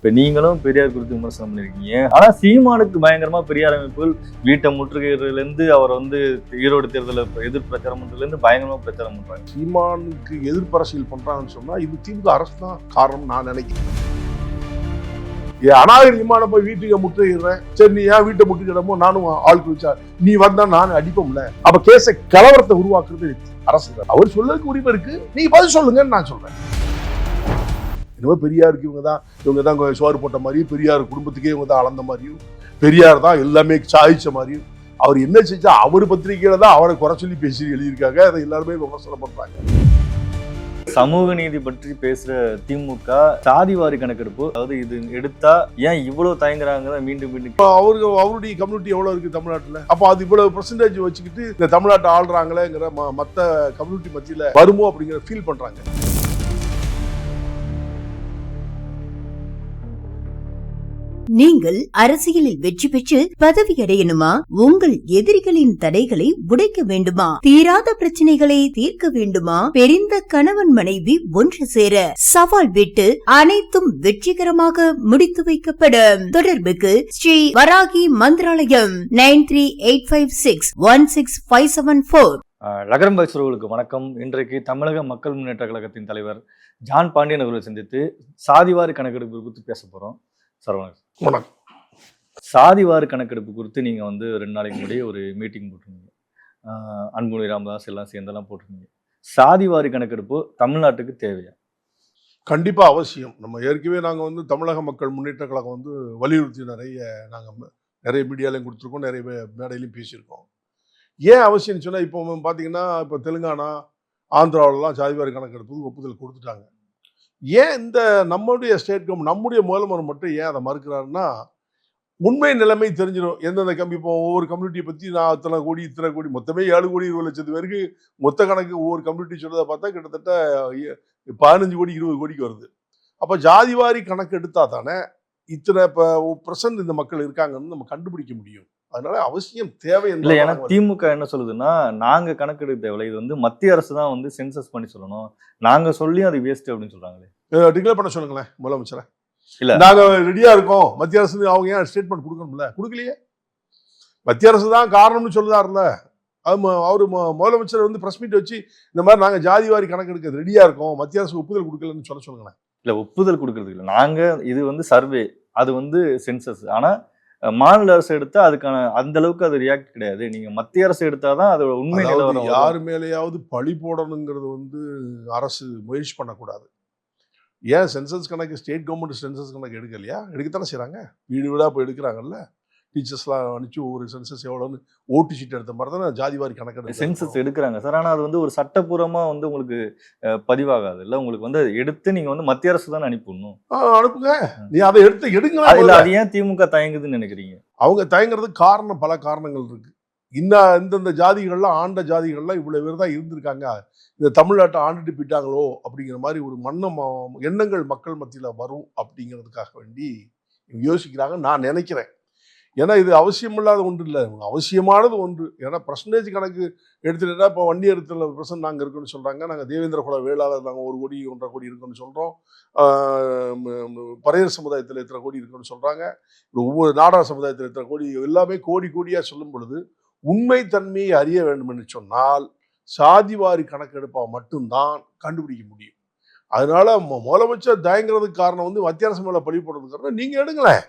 இப்ப நீங்களும் பெரியார் குறித்து விமர்சனம் பண்ணியிருக்கீங்க ஆனால் சீமானுக்கு பயங்கரமா பெரியார் அமைப்புகள் வீட்டை முற்றுகையிலேருந்து அவர் வந்து ஈரோடு தேர்தலில் எதிர் பிரச்சாரம் பண்றதுல பயங்கரமா பிரச்சாரம் பண்றாங்க. சீமானுக்கு எதிர்ப்பு அரசியல் பண்றாங்கன்னு சொன்னா இது திமுக அரசு தான் காரணம் நான் நினைக்கிறேன். ஏன் அநாகரிகமான போய் வீட்டுக்கு முற்றுகிறேன் சரி நீ ஏன் வீட்டை முற்றுகிடமோ நானும் ஆளுக்கு வச்சா நீ வந்தா நான் அடிப்போம்ல. அப்ப கேச கலவரத்தை உருவாக்குறது அரசு அவர் சொல்லறதுக்கு உரிமை இருக்கு. நீங்க பதில் சொல்லுங்கன்னு நான் சொல்றேன். என்னமோ பெரியாருக்கு இவங்க தான் இவங்க தான் சோறு போட்ட மாதிரியும் பெரியார் குடும்பத்துக்கே இவங்க தான் அளந்த மாதிரியும் பெரியார் தான் எல்லாமே சாதிச்ச மாதிரியும் அவர் என்ன செஞ்சா அவர் பத்திரிகையில தான் அவரை குறை சொல்லி பேசி எழுதியிருக்காங்க அதை எல்லாருமே விமர்சனம் பண்றாங்க. சமூக நீதி பற்றி பேசுற திமுக சாதிவாரி கணக்கெடுப்பு அதாவது இது எடுத்தா ஏன் இவ்வளவு தயங்குறாங்க மீண்டும் மீண்டும் இப்போ அவருக்கு அவருடைய கம்யூனிட்டி எவ்வளவு இருக்கு தமிழ்நாட்டுல? அப்போ அது இவ்வளவு பெர்சன்டேஜ் வச்சுக்கிட்டு இந்த தமிழ்நாட்டை ஆள்றாங்களேங்கிற ம- மத்த கம்யூனிட்டி மத்தியில வருமோ அப்படிங்கிற ஃபீல் பண்றாங்க. நீங்கள் அரசியலில் வெற்றி பெற்று பதவி அடையணுமா உங்கள் எதிரிகளின் தடைகளை உடைக்க வேண்டுமா? தீராத பிரச்சனைகளை தீர்க்க வேண்டுமா? பெரிந்த கணவன் மனைவி ஒன்று சேர சவால் விட்டு அனைத்தும் வெற்றிகரமாக முடித்து வைக்கப்படும் தொடர்புக்கு Shri Varahi Mantralayam nine three eight five six one six five seven four. ஆஹ் நகரம் வணக்கம். இன்றைக்கு தமிழக மக்கள் முன்னேற்ற கழகத்தின் தலைவர் ஜான் பாண்டியன் அவர்களை சந்தித்து சாதிவாரி கணக்கெடுப்பு குறித்து பேச போறோம். சார். வணக்கம். வணக்கம் சாதிவாரி கணக்கெடுப்பு குறித்து நீங்க வந்து ரெண்டு நாளைக்கு முன்னாடி ஒரு மீட்டிங் போட்டிருந்தீங்க. அன்புமணி ராமதாஸ் எல்லாம் சேர்ந்தெல்லாம் போட்டிருந்தீங்க. சாதிவாரி கணக்கெடுப்பு தமிழ்நாட்டுக்கு தேவையா? கண்டிப்பா அவசியம். நம்ம ஏற்கனவே நாங்க வந்து தமிழக மக்கள் முன்னேற்ற கழகம் வந்து வலியுறுத்தி நிறைய நாங்க ம- நிறைய மீடியாலையும் கொடுத்துருக்கோம் நிறைய மேடையிலையும் பேசியிருக்கோம். ஏன் அவசியம்னு சொன்னா இப்போ பாத்தீங்கன்னா இப்போ தெலுங்கானா ஆந்திராவிலலாம் சாதிவாரி கணக்கெடுப்புக்கு ஒப்புதல் கொடுத்துட்டாங்க. ஏன் இந்த நம்முடைய ஸ்டேட் கவர்மெண்ட் நம்முடைய முதல்வர் மட்டும் ஏன் அதை மறுக்கிறாருன்னா உண்மை நிலைமை தெரிஞ்சிடும். எந்தெந்த கம்பி இப்போ ஒவ்வொரு கம்யூனிட்டியை பற்றி நான் இத்தனை கோடி இத்தனை கோடி மொத்தமே ஏழு கோடி இருபது லட்சத்து பேருக்கு மொத்த கணக்கு ஒவ்வொரு கம்யூனிட்டி சொல்றதை பார்த்தா கிட்டத்தட்ட பதினஞ்சு கோடி இருபது கோடிக்கு வருது. அப்போ ஜாதிவாரி கணக்கு எடுத்தால் தானே இத்தனை இப்போ பிரசன்ட் இந்த மக்கள் இருக்காங்கன்னு நம்ம கண்டுபிடிக்க முடியும். அதனால அவசியம் தேவை இல்ல ஏன்னா திமுக என்ன சொல்லுதுன்னா நாங்க கணக்கெடுக்க தேவையில்ல. இது வந்து மத்திய அரசு தான் வந்து சென்சஸ் பண்ணி சொல்லணும். நாங்க சொல்லி அது வேஸ்ட் அப்படின்னு சொல்றாங்களே. டிக்ளேர் பண்ண சொல்லுங்களேன் முதலமைச்சரை. இல்ல. நாங்க ரெடியா இருக்கோம். மத்திய அரசு அவங்க ஏன் ஸ்டேட்மெண்ட் கொடுக்கணும்ல? கொடுக்கலையே. மத்திய அரசு தான் காரணம்னு சொல்லுதாருல அது அவரு முதலமைச்சர் வந்து பிரஸ் மீட் வச்சு இந்த மாதிரி நாங்க ஜாதிவாரி கணக்கு எடுக்க ரெடியா இருக்கோம். மத்திய அரசு ஒப்புதல் கொடுக்கலன்னு சொல்ல சொல்லுங்களேன். இல்ல ஒப்புதல் கொடுக்கறது இல்ல. நாங்க இது வந்து சர்வே அது வந்து சென்சஸ் ஆனா மாநில அரசு எடுத்தா அதுக்கான அந்த அளவுக்கு அது ரியாக்ட் கிடையாது. நீங்க மத்திய அரசு எடுத்தாதான் அதோட உண்மை நிலவரம் வரும். யார் மேலேயாவது பழி போடணுங்கிறது வந்து அரசு முயற்சி பண்ணக்கூடாது. ஏன் சென்சஸ் கணக்கு ஸ்டேட் கவர்மெண்ட் சென்சஸ் கணக்கு எடுக்கலையா? எடுக்கத்தானே செய்றாங்க. வீடு வீடா போய் எடுக்கிறாங்கல்ல. டீச்சர்ஸ்லாம் அனுப்பிச்சு ஒவ்வொரு சென்சஸ் எவ்வளோன்னு ஓட்டு சீட் எடுத்த மாதிரி தானே ஜாதிவாரி கணக்கு சென்சஸ் எடுக்கிறாங்க. சார் ஆனா அது வந்து ஒரு சட்டப்பூர்வமா வந்து உங்களுக்கு பதிவாகாது. இல்ல உங்களுக்கு வந்து எடுத்து நீங்க வந்து மத்திய அரசு தானே அனுப்பிடணும். அனுப்புங்க. நீ அதை எடுத்து அது இல்ல அது ஏன் திமுக தயங்குதுன்னு நினைக்கிறீங்க? அவங்க தயங்குறதுக்கு காரணம் பல காரணங்கள் இருக்கு. இன்னும் இந்தந்த ஜாதிகள்லாம் ஆண்ட ஜாதிகள்லாம் இவ்வளவு பேர் தான் இருந்திருக்காங்க. இந்த தமிழ்நாட்டை ஆண்டுட்டு போயிட்டாங்களோ அப்படிங்கிற மாதிரி ஒரு மன்னம் எண்ணங்கள் மக்கள் மத்தியில வரும் அப்படிங்கிறதுக்காக வேண்டி யோசிக்கிறாங்க நான் நினைக்கிறேன். ஏன்னா இது அவசியமில்லாத ஒன்று இல்லை அவசியமானது ஒன்று. ஏன்னா பர்சன்டேஜ் கணக்கு எடுத்துகிட்டா இப்போ வண்டி எடுத்துல பர்சன்ட் நாங்கள் இருக்கோன்னு சொல்கிறாங்க நாங்கள் தேவேந்திர குல வேளாளர் நாங்கள் ஒரு கோடி ஒன்றரை கோடி இருக்குன்னு சொல்கிறோம் பறையர் சமுதாயத்தில் எத்தனை கோடி இருக்குன்னு சொல்கிறாங்க ஒவ்வொரு நாடார் சமுதாயத்தில் எத்தனை கோடி எல்லாமே கோடி கோடியாக சொல்லும் பொழுது உண்மை தன்மையை அறிய வேண்டும் என்று சொன்னால் சாதிவாரி கணக்கெடுப்பாக மட்டும்தான் கண்டுபிடிக்க முடியும். அதனால முதலமைச்சர் தயங்குறதுக்கு காரணம் வந்து மத்திய அரசு மேலே பழி போடுறதுக்கு காரணம் நீங்கள் எடுங்களேன்.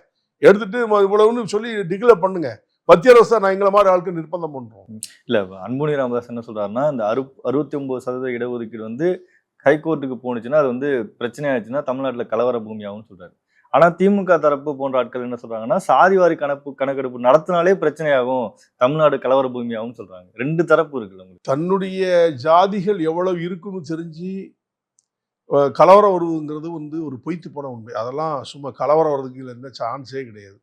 எடுத்துட்டு இவ்வளவுன்னு சொல்லி டிக்ளேர் பண்ணுங்க. மத்திய அரசு நான் எங்களை மாதிரி ஆட்கள் நிர்பந்தம் பண்றோம். இல்ல அன்புமணி ராமதாஸ் என்ன சொல்றாருன்னா இந்த அறு அறுபத்தி ஒன்பது சதவீத இடஒதுக்கீடு வந்து ஹைகோர்ட்டுக்கு போணுச்சுன்னா அது வந்து பிரச்சனை ஆயிடுச்சுன்னா தமிழ்நாட்டுல கலவர பூமியாகும் சொல்றாரு. ஆனா திமுக தரப்பு போன்ற ஆட்கள் என்ன சொல்றாங்கன்னா சாதிவாரி கணக்கு கணக்கெடுப்பு நடத்தினாலே பிரச்சனையாகும். தமிழ்நாடு கலவர பூமியாகும் சொல்றாங்க. ரெண்டு தரப்பு இருக்குல்ல தன்னுடைய ஜாதிகள் எவ்வளவு இருக்குன்னு தெரிஞ்சு கலவரம் வருவதுங்கிறது வந்து ஒரு பொய்த்து போன உண்மை. அதெல்லாம் சும்மா கலவரம் வர்றதுக்கு எந்த சான்ஸே கிடையாது.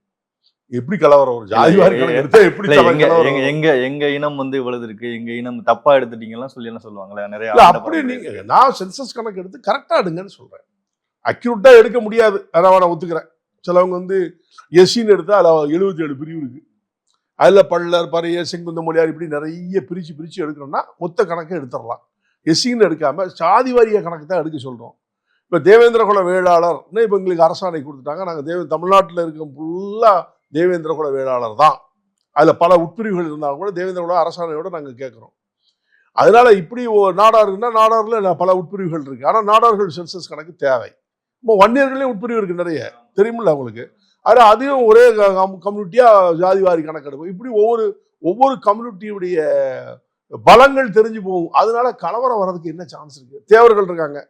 எப்படி கலவரம் வரும் எடுத்தா எப்படி இல்ல எங்க எங்க இனம் வந்து இவ்வளவு இருக்கு எங்க இனம் தப்பா எடுத்துட்டீங்கலாம் சொல்லி என்ன சொல்லுவாங்களே நிறைய இல்ல அப்படி நீங்க. நான் சென்சஸ் கணக்கு எடுத்து கரெக்டா எடுங்கன்னு சொல்றேன். அக்யூரேட்டா எடுக்க முடியாது. அதான் நான் ஒத்துக்கிறேன். சிலவங்க வந்து எஸ்சின்னு எடுத்தா அதில் எழுபத்தி ஏழு பிரிவு இருக்கு. அதுல பள்ளர் பறையர் செங்குந்த மொழியார் இப்படி நிறைய பிரிச்சு பிரிச்சு எடுக்கணும்னா மொத்த கணக்கை எடுத்துடலாம். எஸ்சின்னு எடுக்காமல் சாதி வாரிய கணக்கு தான் எடுக்க சொல்கிறோம் இப்போ தேவேந்திர குல வேளாளர்னு இப்போ எங்களுக்கு அரசாணை கொடுத்துட்டாங்க. நாங்கள் தேவ தமிழ்நாட்டில் இருக்க ஃபுல்லாக தேவேந்திர குல வேளாளர் தான். அதில் பல உட்பிரிவுகள் இருந்தாலும் கூட தேவேந்திர குல அரசாணையோட நாங்கள் கேட்குறோம் அதனால் இப்படி நாடாருன்னா நாடாரில் பல உட்பிரிவுகள் இருக்குது ஆனால் நாடார்கள் சென்சஸ் கணக்கு தேவை. இப்போ வன்னியர்களே உட்பிரிவு இருக்குது நிறைய. தெரியுமில்ல அவங்களுக்கு ஆனால் அதையும் ஒரே கம்யூனிட்டியாக ஜாதிவாரி கணக்கெடுக்கும். இப்படி ஒவ்வொரு ஒவ்வொரு கம்யூனிட்டியுடைய பலங்கள் தெரிஞ்சு போகும். அதனால கலவரம் வர்றதுக்கு என்ன சான்ஸ் இருக்கு? தேவர்கள் இருக்காங்க.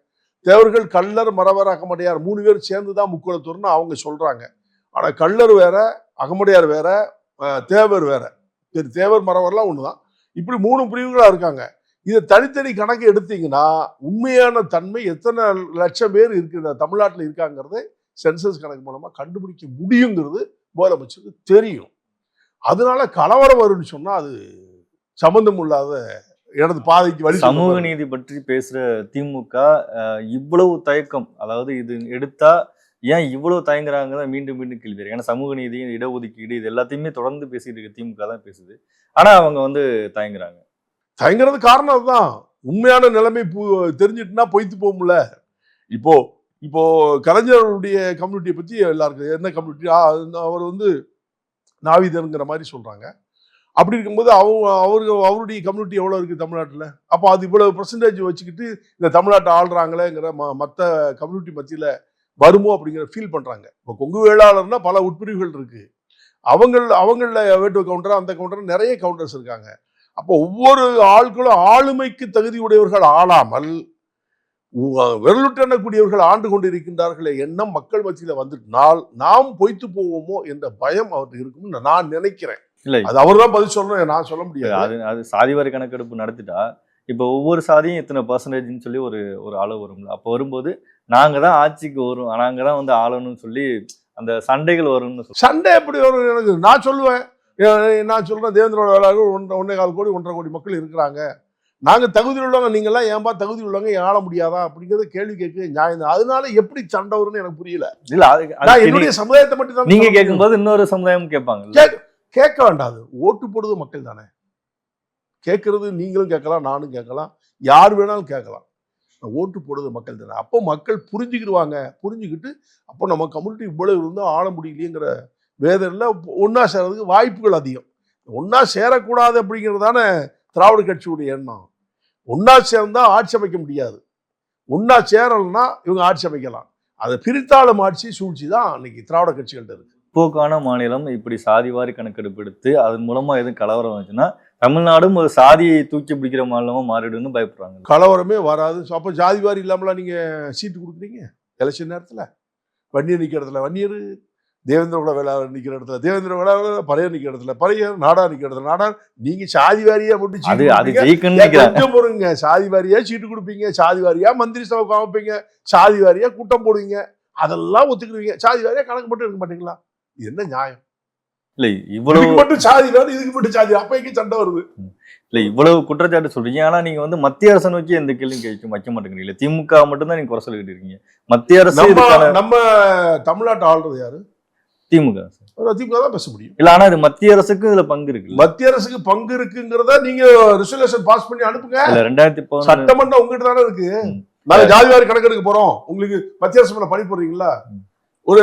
தேவர்கள் கள்ளர் மறவர் அகமடையார் மூணு பேர் சேர்ந்து தான் முக்குளத்தூர்னு அவங்க சொல்றாங்க. ஆனா கள்ளர் வேற அகமடையார் வேற தேவர் வேற. சரி தேவர் மறவர்லாம் ஒண்ணுதான். இப்படி மூணு பிரிவுகளா இருக்காங்க. இதை தனித்தனி கணக்கு எடுத்தீங்கன்னா உண்மையான தன்மை எத்தனை லட்சம் பேர் இருக்கிற தமிழ்நாட்டில் இருக்காங்கிறது சென்சஸ் கணக்கு மூலமா கண்டுபிடிக்க முடியுங்கிறது முதலமைச்சருக்கு தெரியும். அதனால கலவரம் வரும்னு சொன்னா அது சம்பந்தம் இல்லாத இடது பாதைக்கு வழி சமூக நீதி பற்றி பேசுற திமுக இவ்வளவு தயக்கம் அதாவது இது எடுத்தா ஏன் இவ்வளவு தயங்குறாங்க மீண்டும் மீண்டும் கேள்வி. ஏன்னா சமூக நீதி இடஒதுக்கீடு இது எல்லாத்தையுமே தொடர்ந்து பேசிட்டு இருக்க திமுக தான் பேசுது. ஆனா அவங்க வந்து தயங்குறாங்க. தயங்குறது காரணம் அதுதான். உண்மையான நிலைமை தெரிஞ்சிட்டுனா பொய்த்து போகும்ல. இப்போ இப்போ கலைஞருடைய கம்யூனிட்டியை பத்தி எல்லாருக்கும் என்ன கம்யூனிட்டி அவர் வந்து நாவிதருங்கிற மாதிரி சொல்றாங்க. அப்படி இருக்கும்போது அவங்க அவருக்கு அவருடைய கம்யூனிட்டி எவ்வளோ இருக்குது தமிழ்நாட்டில்? அப்போ அது இவ்வளோ பர்சன்டேஜ் வச்சுக்கிட்டு இந்த தமிழ்நாட்டை ஆள்றாங்களேங்கிற ம மற்ற கம்யூனிட்டி மத்தியில் வருமோ அப்படிங்கிற ஃபீல் பண்ணுறாங்க இப்போ கொங்கு வேளாளர்னா பல உட்பிரிவுகள் இருக்குது அவங்கள அவங்களில் வேட்டு கவுண்டர் அந்த கவுண்டர் நிறைய கவுண்டர்ஸ் இருக்காங்க. அப்போ ஒவ்வொரு ஆட்களும் ஆளுமைக்கு தகுதி உடையவர்கள் ஆளாமல் விரலுட்டெண்ணக்கூடியவர்கள் ஆண்டு கொண்டிருக்கின்றார்களே எண்ணம் மக்கள் மத்தியில் வந்துட்டால் நாம் பொய்த்து போவோமோ என்ற பயம் அவருக்கு இருக்கும்னு நான் நினைக்கிறேன். இல்லை. அது அவர் தான் பதில் சொல்லணும் நான் சொல்ல முடியாது. அது அது சாதிவாரி கணக்கெடுப்பு நடத்திட்டா இப்போ ஒவ்வொரு சாதியும் இத்தனை பர்சன்டேஜ்னு சொல்லி ஒரு ஒரு அளவு வரும்ல. அப்போ வரும்போது நாங்க தான் ஆட்சிக்கு வரும் நாங்க தான் வந்து ஆளணும்னு சொல்லி அந்த சண்டைகள் வரும்னு சண்டை எப்படி வரும் எனக்கு? நான் சொல்லுவேன். நான் சொல்றேன் தேவேந்திரோட ஒன்றரை ஒன்றே கால் கோடி ஒன்றரை கோடி மக்கள் இருக்கிறாங்க. நாங்க தகுதி உள்ளவங்க நீங்கெல்லாம் ஏன்பா தகுதி உள்ளவங்க ஆள முடியாதா? அப்படிங்கறத கேள்வி கேட்க நியாயம் தான். அதனால எப்படி சண்டை வரும்னு எனக்கு புரியல. இல்ல. என்னுடைய சமுதாயத்தை மட்டும் தான் நீங்க சொல்ல முடியும். கேட்கும்போது இன்னொரு சமுதாயம் கேட்பாங்க. கேட்க- வேண்டாது ஓட்டு போடுறது மக்கள் தானே. கேட்கறது நீங்களும் கேட்கலாம் நானும் கேட்கலாம். யார் வேணாலும் கேட்கலாம். ஓட்டு போடுறது மக்கள் தானே. அப்போ மக்கள் புரிஞ்சுக்கிடுவாங்க. புரிஞ்சுக்கிட்டு அப்போ நம்ம கம்யூனிட்டி இவ்வளவு இருந்தால் ஆள முடியலையேங்கிற வேதனில் ஒன்றா சேர்றதுக்கு வாய்ப்புகள் அதிகம். ஒன்றா சேரக்கூடாது அப்படிங்கிறது தானே திராவிட கட்சியுடைய எண்ணம். ஒன்றா சேர்ந்தால் ஆட்சி அமைக்க முடியாது. ஒன்றா சேரலைன்னா இவங்க ஆட்சி அமைக்கலாம். அதை பிரித்தாளும் ஆட்சி சூழ்ச்சி தான் அன்னைக்கு திராவிட கட்சிகள்கிட்ட இருக்குது முற்போக்கான மாநிலம் இப்படி சாதிவாரி கணக்கெடுப்பு எடுத்து அதன் மூலமா எதுவும் கலவரம் வந்துச்சுன்னா தமிழ்நாடும் ஒரு சாதியை தூக்கி பிடிக்கிற மாநிலமா மாறிடுன்னு பயப்படுறாங்க. கலவரமே வராது. அப்போ ஜாதி வாரி இல்லாமலாம் நீங்கள் சீட்டு கொடுக்குறீங்க? எலெக்ஷன் நேரத்தில்? வன்னியர் நிற்கிற இடத்துல வன்னியர் தேவேந்திர குல வேளாளர் நிற்கிற இடத்துல தேவேந்திர வேளாளர் பறையர் நிற்கிற இடத்துல பறையர் நாடார் நிற்கிற இடத்துல நாடார் நீங்கள் சாதி வாரியா கொஞ்சம் பொறுங்க. சாதி வாரியா சீட்டு கொடுப்பீங்க. சாதி வாரியா மந்திரி சபை அமைப்பீங்க. சாதி வாரியா கூட்டம் போடுவீங்க. அதெல்லாம் ஒத்துக்குருவீங்க சாதி வாரியா கணக்கு மட்டும் எடுக்க மாட்டீங்களா? இது என்ன நியாயம்? இல்ல இவ்வளவு மட்டும் சாதி வேணும் இதுக்கு மட்டும் சாதி அப்ப எங்க சண்டை வருது? இல்ல இவ்வளவு குற்றச்சாட்டு சொல்றீங்க. ஆனா நீங்க வந்து மத்திய அரசை நோக்கி எந்த கேள்வியும் கேட்க வைக்க மாட்டேங்கிறீங்க. திமுக மட்டும் தான் நீங்க குறை சொல்லிட்டு இருக்கீங்க. மத்திய அரசு நம்ம தமிழ்நாட்டை ஆள்றது யாரு? திமுக திமுக தான் பேச முடியும். இல்ல ஆனா இது மத்திய அரசுக்கு இதுல பங்கு இருக்கு. மத்திய அரசுக்கு பங்கு இருக்குங்கிறத நீங்க ரிசல்யூஷன் பாஸ் பண்ணி அனுப்புங்க. ரெண்டாயிரத்தி சட்டமன்றம் உங்ககிட்ட தானே இருக்கு. ம். நாங்க ஜாதி வாரி கணக்கெடுக்க போறோம். உங்களுக்கு மத்திய அரசு மேல பணி போடுறீங்களா. ஒரு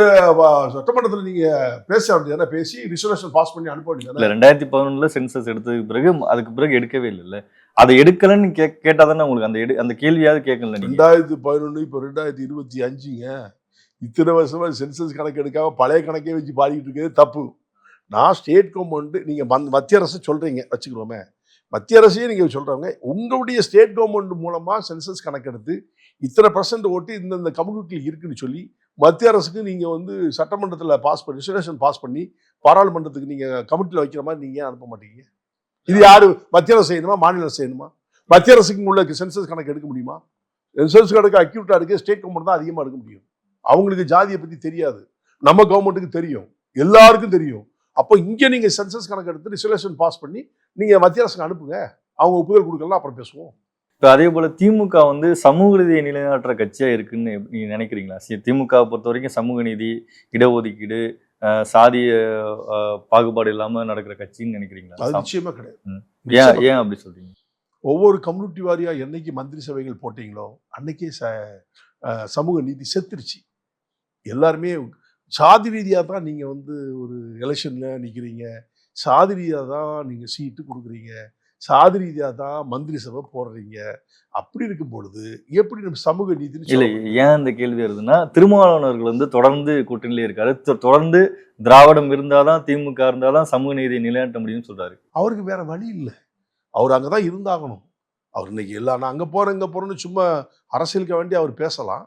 சட்டமன்றத்துல நீங்க பேச வேண்டியதானே பேசி ரிசல்யூஷன் பாஸ் பண்ணி அனுப்ப இல்ல வேண்டியதானே ரெண்டாயிரத்தி பதினொன்னுல சென்சஸ் எடுத்ததுக்கு பிறகு அதுக்கு பிறகு எடுக்கவே இல்லைல்ல அதை எடுக்கலன்னு கே கேட்டா தானே உங்களுக்கு அந்த எடு அந்த கேள்வியாவது கேட்கல ரெண்டாயிரத்தி பதினொன்னு இப்ப ரெண்டாயிரத்தி இருபத்தி அஞ்சுங்க. இத்தனை வருஷமா சென்சஸ் கணக்கு எடுக்காம பழைய கணக்கே வச்சு பாடிட்டு இருக்கிறது தப்பு. நான் ஸ்டேட் கவர்மெண்ட் நீங்க மந்- மத்திய அரசு சொல்றீங்க வச்சுக்கிறோமே மத்திய அரசையே நீங்க சொல்றவங்க உங்களுடைய ஸ்டேட் கவர்மெண்ட் மூலமா சென்சஸ் கணக்கெடுத்து இத்தனை பர்சன்ட் ஓட்டு இந்தந்த கம்யூனிட்டியில் இருக்குன்னு சொல்லி மத்திய அரசுக்கு நீங்கள் வந்து சட்டமன்றத்தில் பாஸ் பண்ணி ரிசர்வேஷன் பாஸ் பண்ணி பாராளுமன்றத்துக்கு நீங்கள் கமிட்டியில் வைக்கிற மாதிரி நீங்கள் ஏன் அனுப்ப மாட்டீங்க? இது யார்? மத்திய அரசு செய்யணுமா? மாநில அரசு செய்யணுமா? மத்திய அரசுக்கு உள்ள சென்சஸ் கணக்கு எடுக்க முடியுமா? சென்சஸ் கணக்கு அக்யூட்டாக இருக்குது ஸ்டேட் கவர்மெண்ட் தான் அதிகமாக எடுக்க முடியும். அவங்களுக்கு ஜாதியை பற்றி தெரியாது. நம்ம கவர்மெண்ட்டுக்கு தெரியும். எல்லாருக்கும் தெரியும். அப்போ இங்கே நீங்கள் சென்சஸ் கணக்கு எடுத்து ரிசர்வேஷன் பாஸ் பண்ணி நீங்கள் மத்திய அரசுக்கு அனுப்புங்க. அவங்க ஒப்புதல் கொடுக்கலாம் அப்புறம் பேசுவோம். இப்ப அதே போல திமுக வந்து சமூக நீதியை நிலைநாட்டுற கட்சியா இருக்குன்னு எப்- நீங்க நினைக்கிறீங்களா? சரி, திமுக பொறுத்த வரைக்கும் சமூக நீதி இடஒதுக்கீடு சாதிய பாகுபாடு இல்லாம நடக்கிற கட்சின்னு நினைக்கிறீங்களா? அது சம்- நிச்சயமா கிடையாது. ஏன். ஏன் அப்படி சொல்றீங்க? ஒவ்வொரு கம்யூனிட்டி வாரியா என்னைக்கு மந்திரி சபைகள் போட்டீங்களோ அன்னைக்கே ச சமூக நீதி செத்துருச்சு. எல்லாருமே சாதி ரீதியாக தான் நீங்கள் வந்து ஒரு எலெக்ஷனில் நிற்கிறீங்க சாதி ரீதியாக தான் நீங்கள் சீட்டு கொடுக்குறீங்க. சாதி ரீதியாக தான் மந்திரி சபை போடுறீங்க. அப்படி இருக்கும் பொழுது எப்படி நம்ம சமூக நீதினு இல்ல? ஏன் இந்த கேள்வி வருதுன்னா திருமாவளவர்கள் வந்து தொடர்ந்து கூட்டணியிலே இருக்காரு. தொடர்ந்து திராவிடம் இருந்தாதான் திமுக இருந்தாதான் சமூக நீதியை நிலைநாட்ட முடியும்னு சொல்றாரு. அவருக்கு வேற வழி இல்லை. அவர் அங்கே தான் இருந்தாகணும். அவர் இன்னைக்கு எல்லா நான் அங்கே போகிறேன் இங்கே போகிறேன்னு சும்மா அரசியலுக்கு வேண்டி அவர் பேசலாம்.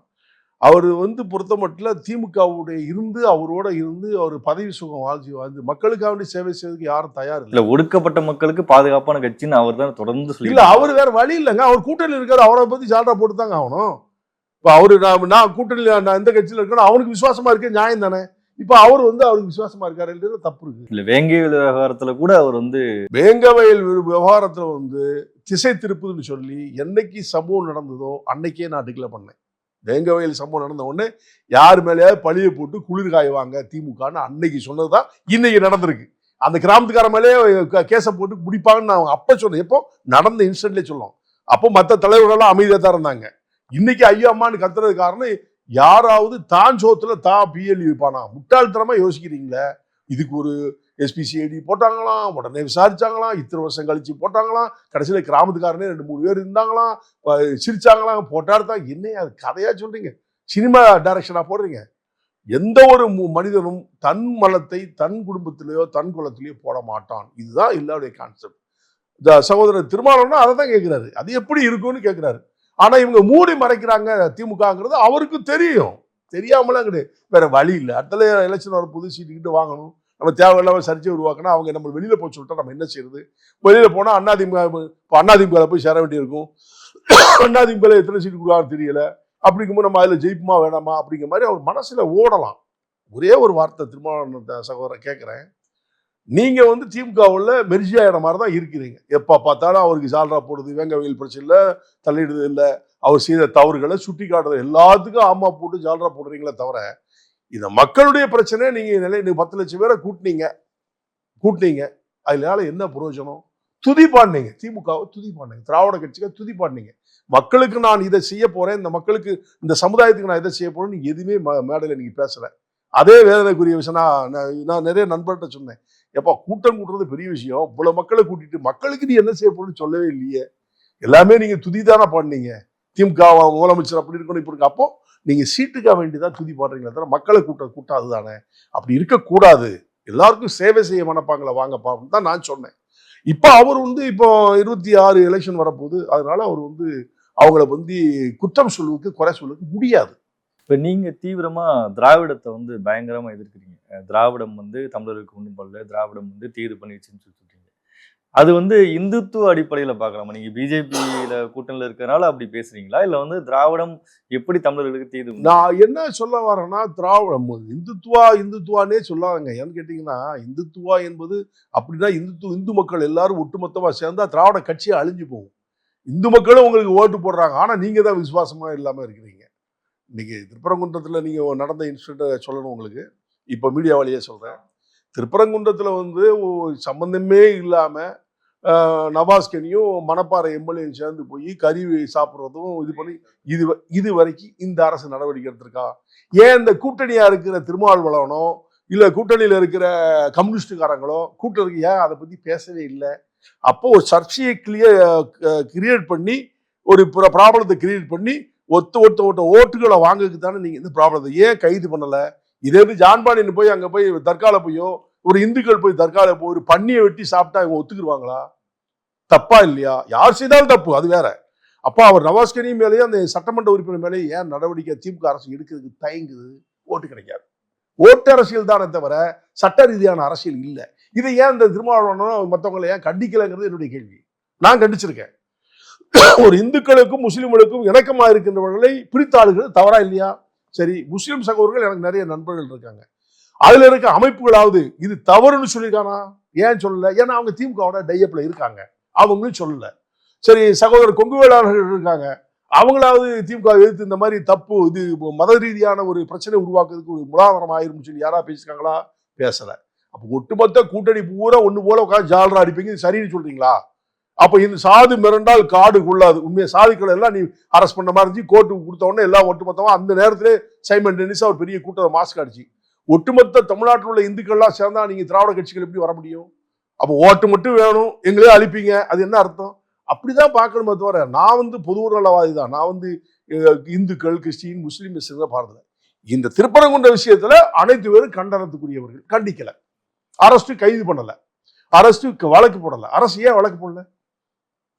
அவர் வந்து பொறுத்த மட்டும் திமுகவுடைய இருந்து அவரோட இருந்து அவர் பதவி சுகம் வாழ்ச்சி வாழ்ந்து மக்களுக்காக வேண்டி சேவை செய்வதற்கு யாரும் தயார் இல்லை ஒடுக்கப்பட்ட மக்களுக்கு பாதுகாப்பான கட்சின்னு அவர் தான் தொடர்ந்து சொல்லி இல்ல அவர் வேற வழி இல்லைங்க. அவர் கூட்டணியில் இருக்காரு. அவரை பத்தி ஜால்ரா போட்டு தாங்க ஆகணும். இப்போ அவரு நான் நான் கூட்டணியில் நான் எந்த கட்சியில் இருக்கேனோ அவனுக்கு விசுவாசமா இருக்கேன் நியாயம் தானே. இப்போ அவர் வந்து அவருக்கு விசுவாசமா இருக்காருன்றது தப்பு இருக்கு. இல்ல வேங்கை விவகாரத்துல கூட அவர் வந்து வேங்கவயல் விவகாரத்துல வந்து திசை திருப்புதுன்னு சொல்லி என்னைக்கு சம்பவம் நடந்ததோ அன்னைக்கே நான் டிக்ளேர் பண்ணேன். வேங்கவயல் சம்பவம் நடந்த உடனே யார் மேலேயாவது பழியை போட்டு குளிர் காய்வாங்க திமுகன்னு அன்னைக்கு சொன்னதுதான் இன்னைக்கு நடந்திருக்கு. அந்த கிராமத்துக்கார மேலேயே கேஸை போட்டு முடிப்பாங்கன்னு நான் அப்போ சொன்னேன். எப்போ? நடந்த இன்ஸ்டன்ட்லேயே சொல்லலாம் அப்போ மற்ற தலைவர்கள்லாம் அமைதியாக தான் இருந்தாங்க. இன்னைக்கு ஐயோ அம்மான்னு கத்துறது காரணம் யாராவது தான் சோத்துல தான் பிஎல்இ வைப்பானா? முட்டாள்தனமா யோசிக்கிறீங்களே? இதுக்கு ஒரு எஸ்பிசிஐடி போட்டாங்களாம் உடனே விசாரிச்சாங்களாம் இத்தனை வருஷம் கழிச்சு போட்டாங்களாம் கடைசியில் கிராமத்துக்காரனே ரெண்டு மூணு பேர் இருந்தாங்களாம் சிரிச்சாங்களாம் சிரிச்சாங்களாம் போட்டாடுதான் என்ன அது கதையாக சொல்கிறீங்க சினிமா டைரக்ஷனாக போடுறீங்க? எந்த ஒரு மனிதனும் தன் மலத்தை தன் குடும்பத்திலேயோ தன் குலத்திலேயோ போட மாட்டான். இதுதான் எல்லாருடைய கான்செப்ட் இந்த சகோதரர் திருமாவளவனா அதை தான் கேட்குறாரு. அது எப்படி இருக்கும்னு கேட்குறாரு. ஆனால் இவங்க மூடி மறைக்கிறாங்க திமுகங்கிறது அவருக்கும் தெரியும். தெரியாமலாம் கிடையாது. வேற வழி இல்லை. அடுத்த எலெக்ஷன் வர புது சீட்டுக்கிட்டு வாங்கணும். நம்ம தேவையில்லாமல் சர்ச்சை உருவாக்கினா அவங்க நம்ம வெளியில் போய் சொல்லிட்டா நம்ம என்ன செய்யறது? வெளியில் போனால் அண்ணாதிமுக இப்போ அண்ணாதிமுக போய் சேர வேண்டியிருக்கும். அண்ணாதிமுக எத்தனை சீட்டு கொடுக்கான்னு தெரியல. அப்படிங்கும்போது நம்ம அதில் ஜெயிப்புமா வேணாமா? அப்படிங்கிற மாதிரி அவர் மனசில் ஓடலாம். ஒரே ஒரு வார்த்தை திருமண சகோதரர் கேட்குறேன் நீங்கள் வந்து திமுகவில் மெர்ஜியாயிட மாதிரி தான் இருக்கிறீங்க. எப்போ பார்த்தாலும் அவருக்கு சால்ரா போடுது வேங்கவயல் பிரச்சனை இல்லை தள்ளிடுது இல்லை. அவர் செய்த தவறுகளை சுட்டி காட்டுறது எல்லாத்துக்கும் ஆமா போட்டு ஜால்ரா போடுறீங்களே தவிர இந்த மக்களுடைய பிரச்சனை நீங்கள் நிலை பத்து லட்சம் பேரை கூட்டினீங்க கூட்டினீங்க. அதனால என்ன பிரயோஜனம் துதி பாடினீங்க. திமுகவை துதி பாடினீங்க. திராவிட கட்சிக்கு துதி பாடினீங்க. மக்களுக்கு நான் இதை செய்ய போறேன். இந்த மக்களுக்கு இந்த சமுதாயத்துக்கு நான் இதை செய்ய போறேன்னு எதுவுமே ம- மேடையில நீங்க பேசல. அதே வேதனைக்குரிய விஷயம் நான் நான் நான் நிறைய நண்பர்கிட்ட சொன்னேன். எப்பா கூட்டம் கூட்டுறது பெரிய விஷயம். இவ்வளவு மக்களை கூட்டிட்டு மக்களுக்கு நீ என்ன செய்ய போறேன்னு சொல்லவே இல்லையே. எல்லாமே நீங்க துதி தானே பாடினீங்க. திமுக முதலமைச்சர் அப்படி இருக்கணும் இப்படி இருக்கு அப்போ நீங்கள் சீட்டுக்காக வேண்டிதான் துதி பாடுறீங்களே தவிர மக்களை கூட்ட கூட்டம் அதுதானே அப்படி இருக்கக்கூடாது. எல்லாருக்கும் சேவை செய்ய மனப்பாங்களை வாங்கப்பா அப்படின்னு தான் நான் சொன்னேன். இப்போ அவர் வந்து இப்போ இருபத்தி ஆறு எலெக்ஷன் வரப்போகுது. அதனால அவர் வந்து அவங்கள வந்து குற்றம் சொல்லுவதுக்கு குறை சொல்லுவதுக்கு முடியாது. இப்போ நீங்கள் தீவிரமாக திராவிடத்தை வந்து பயங்கரமாக எதிர்க்கிறீங்க. திராவிடம் வந்து தமிழருக்கு ஒன்றும் பண்ணல திராவிடம் வந்து தீது பண்ணிடுச்சுன்னு சொல்லிட்டு அது வந்து இந்துத்துவ அடிப்படையில் பார்க்கலாமா நீங்கள் பிஜேபியில் கூட்டணியில் இருக்கிறனால அப்படி பேசுறீங்களா? இல்லை வந்து திராவிடம் எப்படி தமிழர்களுக்கு தீது நான் என்ன சொல்ல வரேன்னா திராவிடம் இந்துத்துவா இந்துத்துவானே சொல்லாதங்க. ஏன்னு கேட்டிங்கன்னா இந்துத்துவா என்பது அப்படின்னா இந்துத்து இந்து மக்கள் எல்லாரும் ஒட்டுமொத்தமாக சேர்ந்தால் திராவிட கட்சியை அழிஞ்சு போகும். இந்து மக்களும் உங்களுக்கு ஓட்டு போடுறாங்க. ஆனால் நீங்கள் தான் விசுவாசமாக இல்லாமல் இருக்கிறீங்க. இன்னைக்கு திருப்பரங்குன்றத்தில் நீங்கள் நடந்த இன்சிடெண்ட்டை சொல்லணும் உங்களுக்கு. இப்போ மீடியா வழியே சொல்கிறேன் திருப்பரங்குன்றத்தில் வந்து சம்மந்தமே சம்பந்தமே நவாஸ்கனியும் மணப்பாறை எம்எல்ஏயும் சேர்ந்து போய் கறி சாப்பிட்றதும் இது பண்ணி இது வ- இது வரைக்கும் இந்த அரசு நடவடிக்கை எடுத்திருக்கா? ஏன் இந்த கூட்டணியாக இருக்கிற திருமாவளவனோ இல்லை கூட்டணியில் இருக்கிற கம்யூனிஸ்டுக்காரங்களோ கூட்டணிக்கு ஏன் அதை பற்றி பேசவே இல்லை? அப்போ ஒரு சர்ச்சையை கிளியர் கிரியேட் பண்ணி ஒரு ப்ராப்ளத்தை கிரியேட் பண்ணி ஒத்த ஒத்த ஒட்ட ஓட்டுகளை வாங்குறதுக்கு தானே நீங்கள் இந்த ப்ராப்ளத்தை ஏன் கைது பண்ணலை? இதே வந்து ஜான்பாண்டியன் போய் அங்கே போய் தற்கால போயோ ஒரு இந்துக்கள் போய் தற்கால போய் ஒரு பண்ணியை வெட்டி சாப்பிட்டா இவங்க ஒத்துக்குருவாங்களா தப்பா இல்லையா? யார் செய்தாலும் தப்பு அது வேற. அப்போ அவர் நவாஸ்கனி மேலேயே அந்த சட்டமன்ற உறுப்பினர் மேலேயே ஏன் நடவடிக்கை திமுக அரசு எடுக்கிறதுக்கு தயங்குது? ஓட்டு கிடைக்காது. ஓட்டு அரசியல் தானே தவிர சட்ட ரீதியான அரசியல் இல்லை. இதை ஏன் இந்த திருமாவளவனும் மற்றவங்களை ஏன் கண்டிக்கலைங்கிறது என்னுடைய கேள்வி. நான் கண்டிச்சிருக்கேன். ஒரு இந்துக்களுக்கும் முஸ்லீம்களுக்கும் இணக்கமாக இருக்கின்றவர்களை பிரித்தாளுகிறது தவறா இல்லையா? சரி முஸ்லீம் சகோதரர்கள் எனக்கு நிறைய நண்பர்கள் இருக்காங்க. அதுல இருக்க அமைப்புகளாவது இது தவறுன்னு சொல்லியிருக்கானா? ஏன் சொல்லல? ஏன்னா அவங்க திமுகவோட டையப்பில் இருக்காங்க. அவங்களும் சொல்லல. சரி சகோதரர் கொங்கு வேளாளர்கள் இருக்காங்க. அவங்களாவது திமுக எதிர்த்து இந்த மாதிரி தப்பு இது மத ரீதியான ஒரு பிரச்சனை உருவாக்குறதுக்கு ஒரு முலாதாரம் ஆயிரும் சொல்லி யாரா பேசிருக்காங்களா பேசல. அப்போ ஒட்டுமொத்த கூட்டணி பூரா ஒண்ணு போல உட்காந்து ஜாலரா அடிப்பீங்க. இது சரின்னு சொல்றீங்களா? அப்ப இந்த சாது மிரண்டால் காடு கொள்ளாது. உண்மையை சாதுக்களை எல்லாம் நீ அரெஸ்ட் பண்ண மாதிரி இருந்துச்சு. கோர்ட்டுக்கு கொடுத்த உடனே எல்லாம் ஒட்டுமொத்தமா அந்த நேரத்திலே சைமன் டென்னிஸ் ஒரு பெரிய கூட்டத்தை மாஸ்க் அடிச்சு. ஒட்டுமொத்த தமிழ்நாட்டில் உள்ள இந்துக்கள்லாம் சேர்ந்தா நீங்க திராவிட கட்சிகள் எப்படி வர முடியும்? அப்போ ஓட்டு மட்டும் வேணும் எங்களே அழிப்பீங்க. அது என்ன அர்த்தம்? அப்படிதான் பார்க்கணுமே தவிர நான் வந்து பொது நலவாதி தான் நான் வந்து இந்துக்கள் கிறிஸ்டின் முஸ்லீம் தான் பார்த்தல இந்த திருப்பரங்குன்ற விஷயத்துல அனைத்து பேரும் கண்டனத்துக்குரியவர்கள். கண்டிக்கல. அரசு கைது பண்ணல. அரசு வழக்கு போடல. அரசு ஏன் வழக்கு போடல?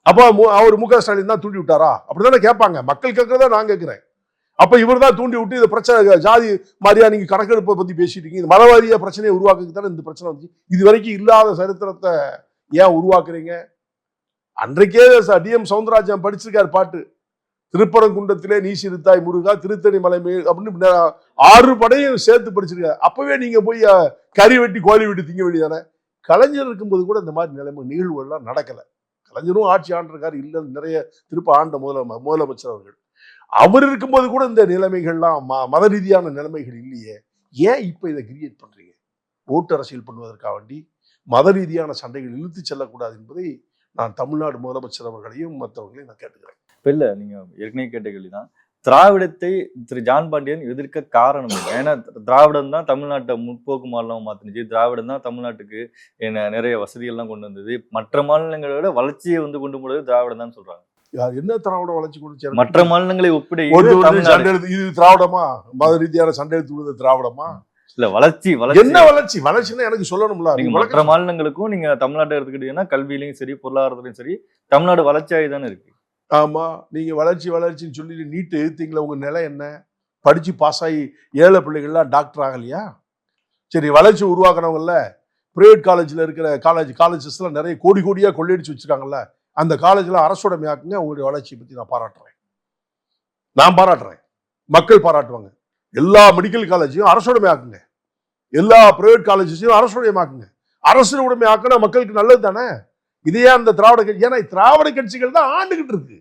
அப்போ மு- அவர் மு க ஸ்டாலின் தான் தூண்டி விட்டாரா? அப்படிதானே கேட்பாங்க. மக்கள் கேட்கறத நான் கேட்கிறேன். அப்ப இவர் தான் தூண்டி விட்டு இந்த பிரச்சனை ஜாதி மாதிரியா நீங்க கணக்கெடுப்பை பத்தி பேசிட்டு இருக்கீங்க. இந்த மதவாதிய பிரச்சனையை உருவாக்குறதுக்கு தானே இந்த பிரச்சனை வந்துச்சு. இது வரைக்கும் இல்லாத சரித்திரத்தை ஏன் உருவாக்குறீங்க? அன்றைக்கே டிஎம் சவுந்தரராஜன் படிச்சிருக்காரு பாட்டு. திருப்பரங்குன்றத்திலே நீ சிறுத்தாய் முருகா திருத்தணி மலை மேல் அப்படின்னு ஆறு படையும் சேர்த்து படிச்சிருக்காரு. அப்பவே நீங்க போய் கறி வெட்டி கோழி வெட்டி திங்க வேண்டியதானே? கலைஞர் இருக்கும்போது கூட இந்த மாதிரி நிலைமை நிகழ்வுகள்லாம் நடக்கல. கலைஞரும் ஆட்சி ஆண்டிருக்காரு. இல்லைன்னு நிறைய திருப்ப ஆண்ட முதல முதலமைச்சர் அவர்கள். அவர் இருக்கும்போது கூட இந்த நிலைமைகள்லாம் ம- மத ரீதியான நிலைமைகள் இல்லையே. ஏன் இப்ப இதை கிரியேட் பண்றீங்க? ஓட்டு அரசியல் பண்ணுவதற்காக வேண்டி மத ரீதியான சண்டைகள் இழுத்து செல்லக்கூடாது என்பதை நான் தமிழ்நாடு முதலமைச்சர் அவர்களையும் மற்றவர்களையும் நான் கேட்டுக்கிறேன். இப்ப இல்ல நீங்க ஏற்கனவே கேட்ட கேள்விதான். திராவிடத்தை திரு ஜான் பாண்டியன் எதிர்க்க காரணம் ஏன்னா திராவிடம் தான் தமிழ்நாட்டை முற்போக்கு மாநிலம் மாற்றினுச்சு திராவிடம் தான் தமிழ்நாட்டுக்கு என்ன நிறைய வசதிகள்லாம் கொண்டு வந்தது. மற்ற மாநிலங்களை விட வளர்ச்சியை வந்து கொண்டு போனது திராவிடம் தான் சொல்றாங்க. என்ன திராவிட வளர்ச்சி கொண்டு மற்ற மாநிலங்களை ஒப்பிட சண்டை எடுத்து இது திராவிடமா? மத ரீதியான சண்டை எடுத்து விடுறது திராவிடமா? இல்ல வளர்ச்சி வளர்ச்சி. என்ன வளர்ச்சி? வளர்ச்சின்னா எனக்கு சொல்லணும்ல நீங்க மற்ற மாநிலங்களுக்கும் நீங்க தமிழ்நாட்டை எடுத்துக்கிட்டீங்கன்னா கல்வியிலையும் சரி பொருளாதாரத்திலையும் சரி தமிழ்நாடு வளர்ச்சியாகி தானே இருக்கு. ஆமா நீங்க வளர்ச்சி வளர்ச்சின்னு சொல்லிட்டு நீட்டு எழுத்தீங்களா உங்க நிலை என்ன? படிச்சு பாஸ் ஆகி ஏழை பிள்ளைகள்லாம் டாக்டர் ஆகலையா? சரி வளர்ச்சி உருவாக்குனவங்கல்ல பிரைவேட் காலேஜ்ல இருக்கிற காலேஜ் காலேஜஸ்லாம் நிறைய கோடி கோடியா கொள்ளையடிச்சு வச்சிருக்காங்கல்ல. அந்த காலேஜில் அரசுடைமையாக்குங்க உங்களுடைய வளர்ச்சியை பற்றி நான் பாராட்டுறேன். நான் பாராட்டுறேன். மக்கள் பாராட்டுவாங்க. எல்லா மெடிக்கல் காலேஜையும் அரசுடைமையாக்குங்க எல்லா பிரைவேட் காலேஜஸையும் அரசுடையமாக்குங்க அரசு உடைமை மக்களுக்கு நல்லது தானே? இதையே அந்த திராவிட கட்சி ஏன்னா திராவிட கட்சிகள் தான் ஆண்டுகிட்டு இருக்கு.